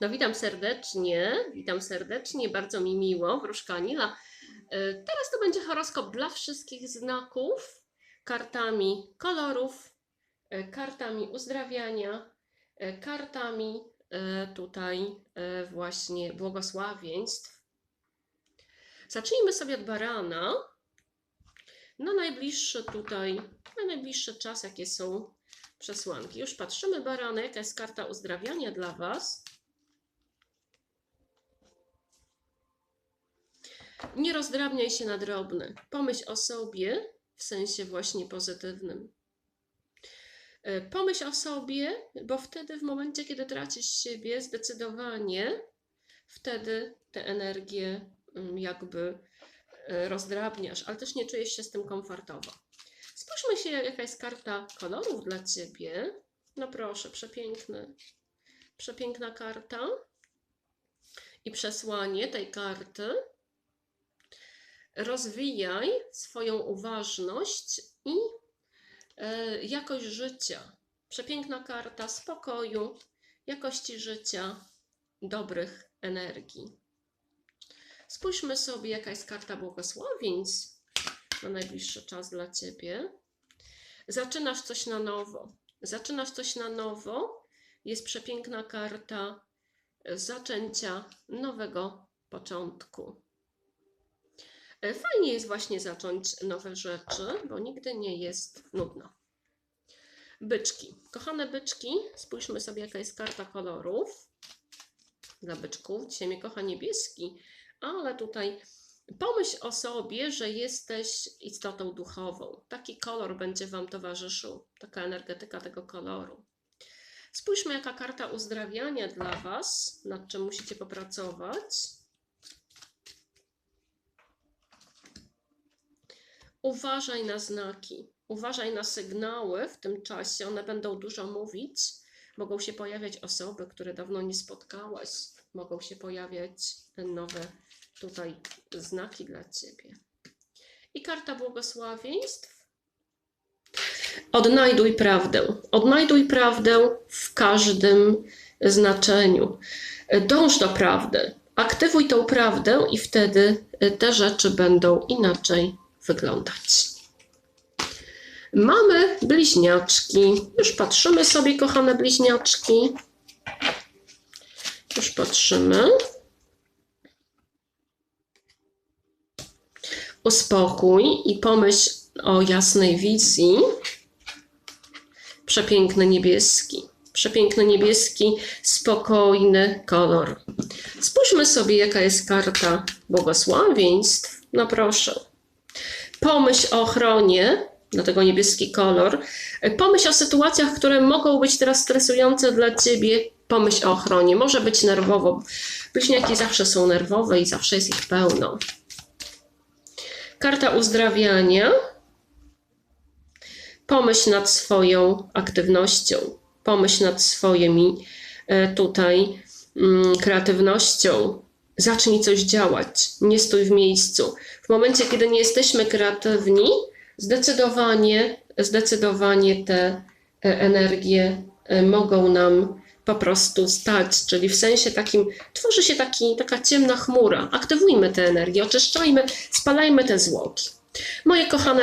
No witam serdecznie, witam serdecznie, bardzo mi miło, wróżka Anila. E, Teraz to będzie horoskop dla wszystkich znaków, kartami kolorów, e, kartami uzdrawiania, e, kartami tutaj właśnie błogosławieństw. Zacznijmy sobie od barana. Na najbliższy tutaj, na najbliższy czas, jakie są przesłanki. Już patrzymy, barany, jaka jest karta uzdrawiania dla Was. Nie rozdrabniaj się na drobne. Pomyśl o sobie w sensie właśnie pozytywnym. E, Pomyśl o sobie, bo wtedy, w momencie, kiedy tracisz siebie, zdecydowanie wtedy tę energię mm, jakby e, rozdrabniasz, ale też nie czujesz się z tym komfortowo. Spójrzmy się, jaka jest karta kolorów dla Ciebie. No proszę, przepiękny, przepiękna karta. I przesłanie tej karty. Rozwijaj swoją uważność i e, jakość życia. Przepiękna karta spokoju, jakości życia, dobrych energii. Spójrzmy sobie, jaka jest karta błogosławieństw na najbliższy czas dla Ciebie. Zaczynasz coś na nowo. Zaczynasz coś na nowo. Jest przepiękna karta zaczęcia nowego początku. E, Fajnie jest właśnie zacząć nowe rzeczy, bo nigdy nie jest nudno. Byczki. Kochane byczki, spójrzmy sobie, jaka jest karta kolorów dla byczków. Dzisiaj mnie kocha niebieski, ale tutaj Pomyśl o sobie, że jesteś istotą duchową. Taki kolor będzie Wam towarzyszył, taka energetyka tego koloru. Spójrzmy, jaka karta uzdrawiania dla Was, nad czym musicie popracować. Uważaj na znaki, uważaj na sygnały w tym czasie, one będą dużo mówić. Mogą się pojawiać osoby, które dawno nie spotkałaś, mogą się pojawiać nowe tutaj znaki dla Ciebie. I karta błogosławieństw. Odnajduj prawdę. Odnajduj prawdę w każdym znaczeniu. Dąż do prawdy. Aktywuj tą prawdę i wtedy te rzeczy będą inaczej wyglądać. Mamy bliźniaczki. Już patrzymy sobie, kochane bliźniaczki. Już patrzymy. uspokój i pomyśl o jasnej wizji. Przepiękny niebieski. Przepiękny niebieski, spokojny kolor. Spójrzmy sobie, jaka jest karta błogosławieństw. No proszę. Pomyśl o ochronie, dlatego niebieski kolor. Pomyśl o sytuacjach, które mogą być teraz stresujące dla ciebie. Pomyśl o ochronie. Może być nerwowo. Bliźniaki zawsze są nerwowe i zawsze jest ich pełno. Karta uzdrawiania. Pomyśl nad swoją aktywnością, pomyśl nad swoimi e, tutaj mm, kreatywnością. Zacznij coś działać, nie stój w miejscu. W momencie, kiedy nie jesteśmy kreatywni, zdecydowanie, zdecydowanie te e, energie e, mogą nam po prostu stać, czyli w sensie takim tworzy się taki, taka ciemna chmura. Aktywujmy te energię, oczyszczajmy, spalajmy te zwłoki. Moje kochane